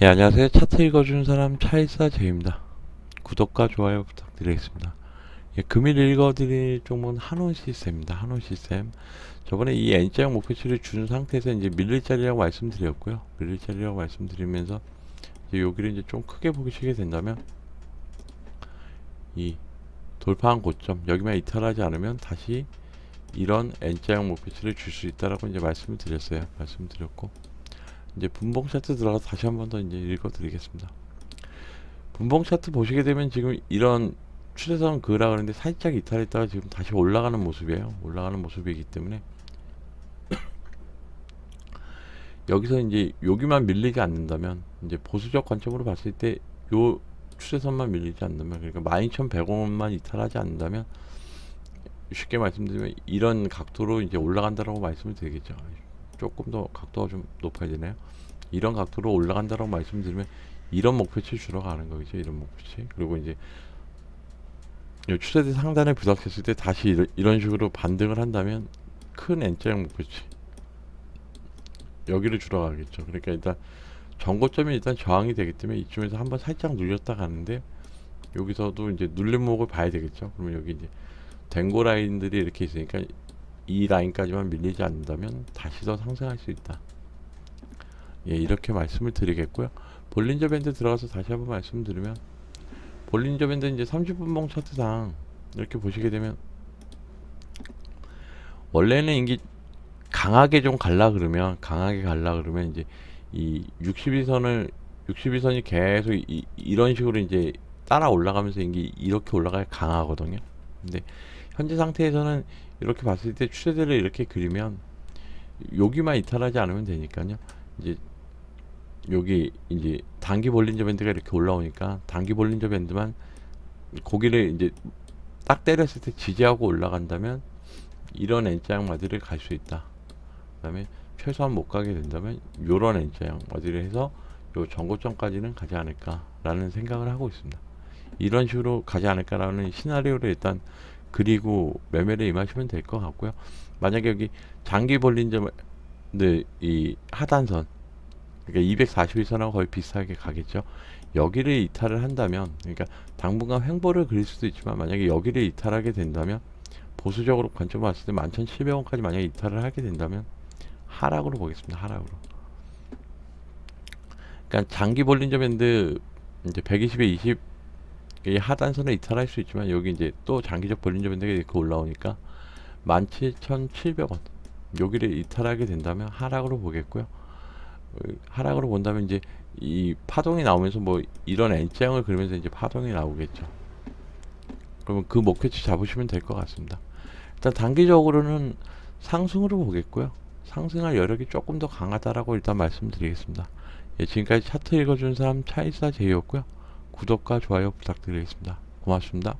예, 안녕하세요. 차트 읽어주는 사람 차일사 제입니다. 구독과 좋아요 부탁드리겠습니다. 예, 금일 읽어드릴 종목은 한온 시스템입니다. 한온 시스템. 저번에 이 N자형 목표치를 준 상태에서 이제 밀릴 자리라고 말씀드렸고요. 밀릴 자리라고 말씀드리면서 이제 여기를 이제 좀 크게 보시게 된다면 이 돌파한 고점 여기만 이탈하지 않으면 다시 이런 N자형 목표치를 줄 수 있다라고 이제 말씀을 드렸어요. 말씀을 드렸고 이제 분봉 차트 들어가서 다시 한 번 더 이제 읽어드리겠습니다. 분봉 차트 보시게 되면 지금 이런 추세선 그라 그러는데 살짝 이탈했다가 지금 다시 올라가는 모습이에요. 올라가는 모습이기 때문에 여기서 이제 여기만 밀리지 않는다면 이제 보수적 관점으로 봤을 때 요 추세선만 밀리지 않는다면 그러니까 12,100원만 이탈하지 않는다면 쉽게 말씀드리면 이런 각도로 이제 올라간다라고 말씀을 드리겠죠. 조금 더 각도가 좀 높아야 되나요? 이런 각도로 올라간다라고 말씀드리면 이런 목표치 주러 가는 거겠죠. 이런 목표치. 그리고 이제 요 추세대 상단에 부닥쳤을 때 다시 이런, 이런 식으로 반등을 한다면 큰 N자형 목표치 여기를 주러 가겠죠. 그러니까 일단 전고점이 일단 저항이 되기 때문에 이쯤에서 한번 살짝 눌렸다 가는데 여기서도 이제 눌림목을 봐야 되겠죠. 그러면 여기 이제 댕고 라인들이 이렇게 있으니까 이 라인까지만 밀리지 않는다면 다시 더 상승할 수 있다. 예, 이렇게 말씀을 드리겠고요. 볼린저 밴드 들어가서 다시 한번 말씀드리면 볼린저 밴드 이제 30분봉 차트상 이렇게 보시게 되면 원래는 이게 강하게 좀 갈라 그러면 강하게 갈라 그러면 이제 이 62선을 62선이 계속 이, 이런 식으로 이제 따라 올라가면서 이게 이렇게 올라가야 강하거든요. 근데 현재 상태에서는 이렇게 봤을 때 추세대를 이렇게 그리면 여기만 이탈하지 않으면 되니까요. 이제 여기 이제 단기 볼린저 밴드가 이렇게 올라오니까 단기 볼린저 밴드만 고기를 이제 딱 때렸을 때 지지하고 올라간다면 이런 N자형 마디를 갈 수 있다. 그 다음에 최소한 못 가게 된다면 요런 N자형 마디를 해서 요 전고점까지는 가지 않을까라는 생각을 하고 있습니다. 이런 식으로 가지 않을까라는 시나리오를 일단 그리고 매매를 임하시면 될 것 같고요. 만약에 여기 장기 볼린저 네, 이 하단선 그러니까 241선하고 거의 비슷하게 가겠죠. 여기를 이탈을 한다면 그러니까 당분간 횡보를 그릴 수도 있지만 만약에 여기를 이탈하게 된다면 보수적으로 관점 봤을 때 11,700원까지 만약에 이탈을 하게 된다면 하락으로 보겠습니다. 하락으로. 그러니까 장기 볼린저 밴드 이제 120에 20 이 하단선에 이탈할 수 있지만 여기 이제 또 장기적 볼린저 밴드가 이렇게 올라오니까 17,700원 여기를 이탈하게 된다면 하락으로 보겠고요. 어, 하락으로 본다면 이제 이 파동이 나오면서 뭐 이런 N자형을 그리면서 이제 파동이 나오겠죠. 그러면 그 목표치 잡으시면 될 것 같습니다. 일단 단기적으로는 상승으로 보겠고요. 상승할 여력이 조금 더 강하다라고 일단 말씀드리겠습니다. 예, 지금까지 차트 읽어준 사람 차이사 제이였고요. 구독과 좋아요 부탁드리겠습니다. 고맙습니다.